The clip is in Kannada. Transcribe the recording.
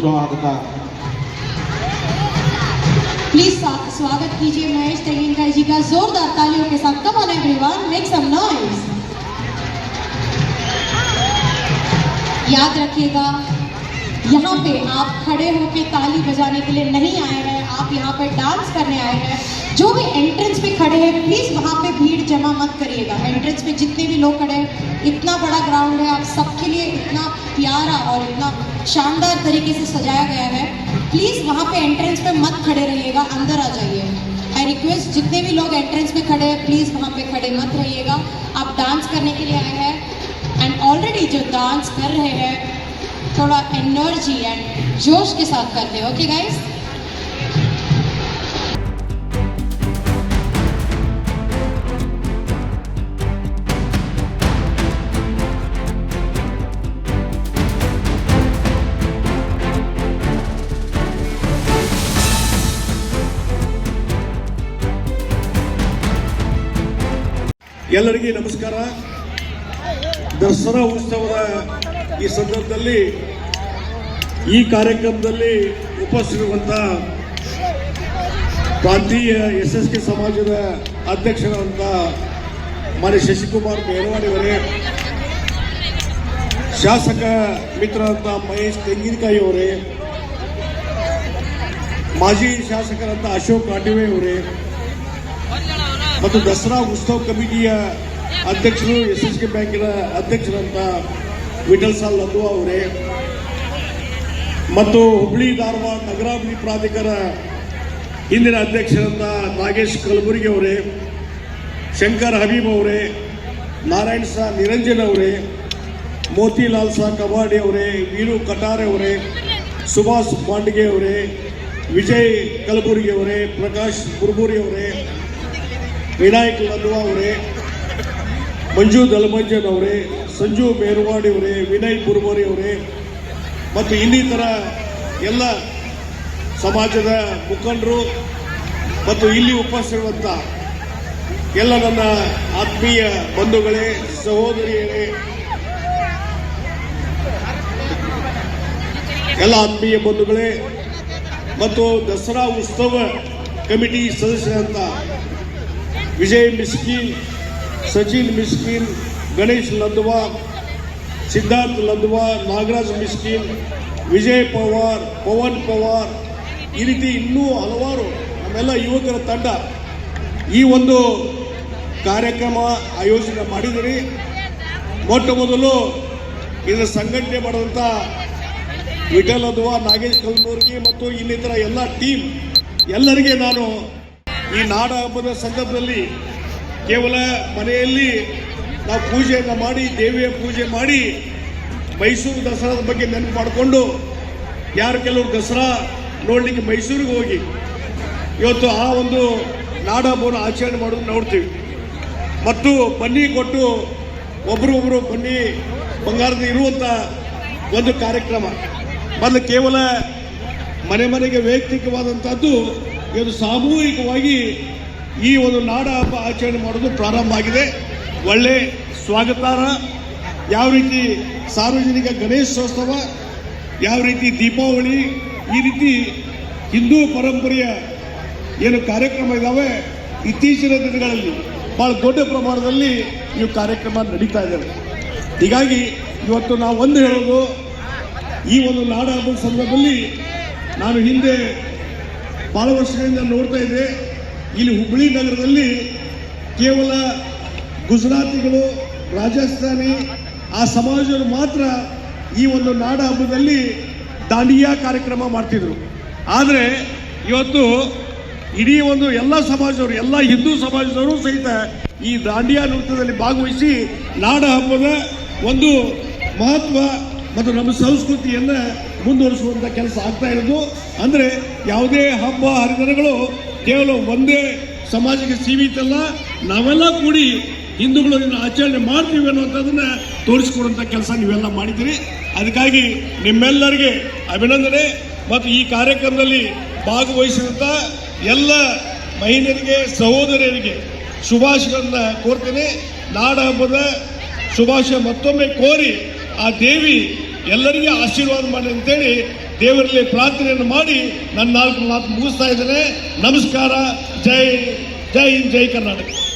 स्वागत प्लीज़ स्वागत कीजिए महेश तेलिंगा जी का जोरदार तालियों के साथ। Come on everyone make some noise याद रखिएगा यहाँ पे आप खड़े होके ताली बजाने के लिए नहीं आए हैं, आप यहाँ पे डांस करने आए हैं। जो भी एंट्रेंस पे खड़े हैं प्लीज़ वहाँ पे भीड़ जमा मत करिएगा। एंट्रेंस पे जितने भी लोग खड़े हैं, इतना बड़ा ग्राउंड है, आप सबके लिए इतना प्यारा और इतना शानदार तरीके से सजाया गया है। प्लीज़ वहाँ पे एंट्रेंस पे मत खड़े रहिएगा, अंदर आ जाइए। आई रिक्वेस्ट जितने भी लोग एंट्रेंस पे खड़े हैं प्लीज़ वहाँ पे खड़े मत रहिएगा। आप डांस करने के लिए आए हैं एंड ऑलरेडी जो डांस कर रहे हैं थोड़ा एनर्जी एंड जोश के साथ करते हैं ओके गाइस ಎಲ್ಲರಿಗೂ ನಮಸ್ಕಾರ ದಸರಾ ಉತ್ಸವದ ಈ ಸಂದರ್ಭದಲ್ಲಿ ಈ ಕಾರ್ಯಕ್ರಮದಲ್ಲಿ ಉಪಸ್ಥಿತಿರುವಂಥ ಪ್ರಾಂತೀಯ ಎಸ್ ಎಸ್ ಕೆ ಸಮಾಜದ ಅಧ್ಯಕ್ಷರಾದಂಥ ಮಾನ್ಯ ಶಶಿಕುಮಾರ್ ಮೇರವಾಡಿ ಅವರೇ, ಶಾಸಕ ಮಿತ್ರರಂತ ಮಹೇಶ್ ತೆಂಗಿನಕಾಯಿ ಅವರೇ, ಮಾಜಿ ಶಾಸಕರಂತ ಅಶೋಕ್ ಕಾಟಿವೆ ಅವರೇ, ಮತ್ತು ದಸರಾ ಉತ್ಸವ ಕಮಿಟಿಯ ಅಧ್ಯಕ್ಷರು ಎಸ್ ಎಸ್ ಕೆ ಬ್ಯಾಂಕಿನ ಅಧ್ಯಕ್ಷರಂತ ವಿಠಲ್ ಸಾಲ್ ನಂದುವ ಅವರೇ. ಮತ್ತು ಹುಬ್ಳಿ, ಧಾರವಾಡ ನಗರಾಭಿವೃದ್ಧಿ ಪ್ರಾಧಿಕಾರ ಹಿಂದಿನ ಅಧ್ಯಕ್ಷರಂತ ನಾಗೇಶ್ ಕಲಬುರ್ಗಿ ಅವರೇ, ಶಂಕರ್ ಹಬೀಬ್ ಅವರೇ, ನಾರಾಯಣ್ ಸಾ ನಿರಂಜನ್ ಅವರೇ, ಮೋತಿಲಾಲ್ ಸಾ ಕಬಾಡಿ ಅವರೇ, ವೀರು ಕಟಾರೆ ಅವರೇ, ಸುಭಾಷ್ ಮಾಂಡ್ಗೆ ಅವರೇ, ವಿಜಯ್ ಕಲಬುರ್ಗಿ ಅವರೇ, ಪ್ರಕಾಶ್ ಕುರ್ಬುರಿ ಅವರೇ, ವಿನಾಯಕ್ ಲನ್ವಾ ಅವರೇ ಮಂಜು ದಲಮಂಜನ್ ಅವರೇ, ಸಂಜು ಮೇರ್ವಾಡಿ ಅವರೇ, ವಿನಯ್ ಅವರೇ, ಮತ್ತು ಇನ್ನಿತರ ಎಲ್ಲ ಸಮಾಜದ ಮುಖಂಡರು ಮತ್ತು ಇಲ್ಲಿ ಉಪಸ್ಥಿರುವಂಥ ಎಲ್ಲ ನನ್ನ ಆತ್ಮೀಯ ಬಂಧುಗಳೇ, ಸಹೋದರಿಯರೇ, ಎಲ್ಲ ಆತ್ಮೀಯ ಬಂಧುಗಳೇ ಮತ್ತು ದಸರಾ ಉತ್ಸವ ಕಮಿಟಿ ಸದಸ್ಯರಂತ ವಿಜಯ್ ಮಿಸ್ಕಿನ್ ಸಚಿನ್ ಮಿಸ್ಕಿನ್, ಗಣೇಶ್ ಲದ್ವಾ, ಸಿದ್ಧಾರ್ಥ್ ಲದ್ವಾ, ನಾಗರಾಜ್ ಮಿಸ್ಕಿನ್, ವಿಜಯ್ ಪವಾರ್, ಪವನ್ ಪವಾರ್, ಈ ರೀತಿ ಇನ್ನೂ ಹಲವಾರು ನಮ್ಮೆಲ್ಲ ಯುವಕರ ತಂಡ ಈ ಒಂದು ಕಾರ್ಯಕ್ರಮ ಆಯೋಜನೆ ಮಾಡಿದಿರಿ ಮೊಟ್ಟ ಮೊದಲು ಇದರ ಸಂಘಟನೆ ಮಾಡಿದಂಥ ವಿಠಲ್ ಅದ್ವಾ ನಾಗೇಶ್ ಕಲ್ಮೂರ್ಗಿ ಮತ್ತು ಇನ್ನಿತರ ಎಲ್ಲ ಟೀಮ್ ಎಲ್ಲರಿಗೆ ನಾನು ಈ ನಾಡ ಹಬ್ಬದ ಸಂದರ್ಭದಲ್ಲಿ ಕೇವಲ ಮನೆಯಲ್ಲಿ ನಾವು ಪೂಜೆಯನ್ನು ಮಾಡಿ, ದೇವಿಯ ಪೂಜೆ ಮಾಡಿ ಮೈಸೂರು ದಸರಾದ ಬಗ್ಗೆ ನೆನಪು ಮಾಡಿಕೊಂಡು ಯಾರು ಕೆಲವರು ದಸರಾ ನೋಡಲಿಕ್ಕೆ ಮೈಸೂರಿಗೆ ಹೋಗಿ, ಇವತ್ತು ಆ ಒಂದು ನಾಡ ಹಬ್ಬವನ್ನು ಆಚರಣೆ ಮಾಡೋದು ನೋಡ್ತೀವಿ. ಮತ್ತು ಬನ್ನಿ ಕೊಟ್ಟು ಒಬ್ರಿಗೊಬ್ರು ಬನ್ನಿ ಬಂಗಾರದ ಇರುವಂಥ ಒಂದು ಕಾರ್ಯಕ್ರಮ. ಮೊದಲು ಕೇವಲ ಮನೆ ಮನೆಗೆ ವೈಯಕ್ತಿಕವಾದಂಥದ್ದು ಇವತ್ತು ಸಾಮೂಹಿಕವಾಗಿ ಈ ಒಂದು ನಾಡ ಹಬ್ಬ ಆಚರಣೆ ಮಾಡೋದು ಪ್ರಾರಂಭ ಆಗಿದೆ. ಒಳ್ಳೆ ಸ್ವಾಗತಾರ್ಹ. ಯಾವ ರೀತಿ ಸಾರ್ವಜನಿಕ ಗಣೇಶೋತ್ಸವ, ಯಾವ ರೀತಿ ದೀಪಾವಳಿ, ಈ ರೀತಿ ಹಿಂದೂ ಪರಂಪರೆಯ ಏನು ಕಾರ್ಯಕ್ರಮ ಇದ್ದಾವೆ ಇತ್ತೀಚಿನ ದಿನಗಳಲ್ಲಿ ಬಹಳ ದೊಡ್ಡ ಪ್ರಮಾಣದಲ್ಲಿ ಈ ಕಾರ್ಯಕ್ರಮ ನಡೀತಾ ಇದ್ದಾವೆ ಹೀಗಾಗಿ ಇವತ್ತು ನಾವು ಒಂದು ಹೇಳೋದು, ಈ ಒಂದು ನಾಡ ಹಬ್ಬದ ಸಂದರ್ಭದಲ್ಲಿ ನಾನು ಹಿಂದೆ ಬಹಳ ವರ್ಷಗಳಿಂದ ನೋಡ್ತಾ ಇದ್ದೆ. ಇಲ್ಲಿ ಹುಬ್ಬಳ್ಳಿ ನಗರದಲ್ಲಿ ಕೇವಲ ಗುಜರಾತಿಗಳು, ರಾಜಸ್ಥಾನಿ, ಆ ಸಮಾಜರು ಮಾತ್ರ ಈ ಒಂದು ನಾಡ ಹಬ್ಬದಲ್ಲಿ ದಾಂಡಿಯಾ ಕಾರ್ಯಕ್ರಮ ಮಾಡ್ತಿದ್ರು. ಆದರೆ ಇವತ್ತು ಇಡೀ ಒಂದು ಎಲ್ಲ ಸಮಾಜದವರು, ಎಲ್ಲ ಹಿಂದೂ ಸಮಾಜದವರು ಸಹಿತ ಈ ದಾಂಡಿಯಾ ನೃತ್ಯದಲ್ಲಿ ಭಾಗವಹಿಸಿ ನಾಡ ಹಬ್ಬದ ಒಂದು ಮಹತ್ವ ಮತ್ತು ನಮ್ಮ ಸಂಸ್ಕೃತಿಯನ್ನ ಮುಂದುವರಿಸುವಂತ ಕೆಲಸ ಆಗ್ತಾ ಇರೋದು. ಅಂದ್ರೆ ಯಾವುದೇ ಹಬ್ಬ ಹರಿದಿನಗಳು ಕೇವಲ ಒಂದೇ ಸಮಾಜಕ್ಕೆ ಸೀಮಿತ ಅಲ್ಲ ನಾವೆಲ್ಲ ಕೂಡಿ ಹಿಂದೂಗಳು ಇದನ್ನು ಆಚರಣೆ ಮಾಡ್ತೀವಿ ಅನ್ನುವಂಥದ್ದನ್ನ ತೋರಿಸಿಕೊಡುವಂಥ ಕೆಲಸ ನೀವೆಲ್ಲ ಮಾಡಿದ್ದೀರಿ. ಅದಕ್ಕಾಗಿ ನಿಮ್ಮೆಲ್ಲರಿಗೆ ಅಭಿನಂದನೆ. ಮತ್ತು ಈ ಕಾರ್ಯಕ್ರಮದಲ್ಲಿ ಭಾಗವಹಿಸಿದಂಥ ಎಲ್ಲ ಮಹಿಳೆಯರಿಗೆ, ಸಹೋದರಿಯರಿಗೆ ಶುಭಾಶಯಗಳನ್ನ ಕೋರ್ತೇನೆ. ನಾಡ ಹಬ್ಬದ ಶುಭಾಶಯ ಮತ್ತೊಮ್ಮೆ ಕೋರಿ ಆ ದೇವಿ ಎಲ್ಲರಿಗೆ ಆಶೀರ್ವಾದ ಮಾಡಿ ಅಂತೇಳಿ ದೇವರಲ್ಲಿ ಪ್ರಾರ್ಥನೆಯನ್ನು ಮಾಡಿ ನನ್ನ ನಾಲ್ಕು ಮಾತು ಮುಗಿಸ್ತಾ ಇದ್ದೇನೆ. ನಮಸ್ಕಾರ. ಜೈ ಜೈ ಜೈ ಕರ್ನಾಟಕ.